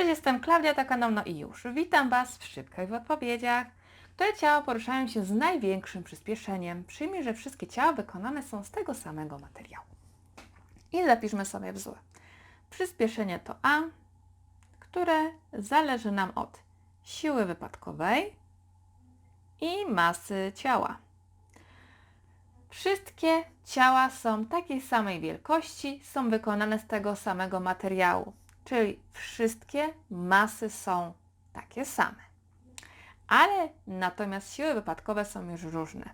Cześć, jestem Klaudia, kanał No i już. Witam Was w szybkich odpowiedziach, które ciała poruszają się z największym przyspieszeniem. Przyjmij, że wszystkie ciała wykonane są z tego samego materiału. I zapiszmy sobie wzór. Przyspieszenie to A, które zależy nam od siły wypadkowej i masy ciała. Wszystkie ciała są takiej samej wielkości, są wykonane z tego samego materiału, czyli wszystkie masy są takie same. Ale natomiast siły wypadkowe są już różne.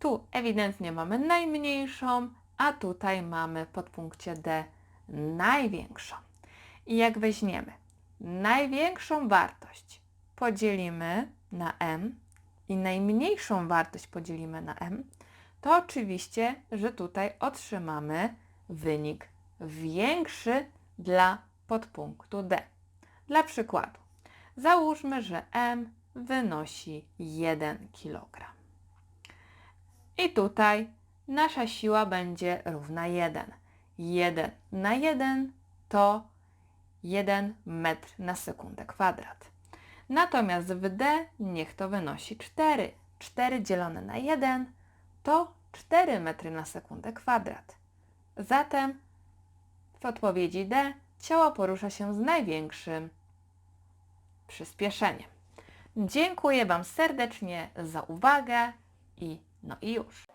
Tu ewidentnie mamy najmniejszą, a tutaj mamy w podpunkcie D największą. I jak weźmiemy największą wartość podzielimy na m i najmniejszą wartość podzielimy na m, to oczywiście, że tutaj otrzymamy wynik większy dla podpunktu D. Dla przykładu, załóżmy, że M wynosi 1 kg. I tutaj nasza siła będzie równa 1. 1 na 1 to 1 metr na sekundę kwadrat. Natomiast w D niech to wynosi 4. 4 dzielone na 1 to 4 metry na sekundę kwadrat. Zatem w odpowiedzi D ciało porusza się z największym przyspieszeniem. Dziękuję Wam serdecznie za uwagę i no i już.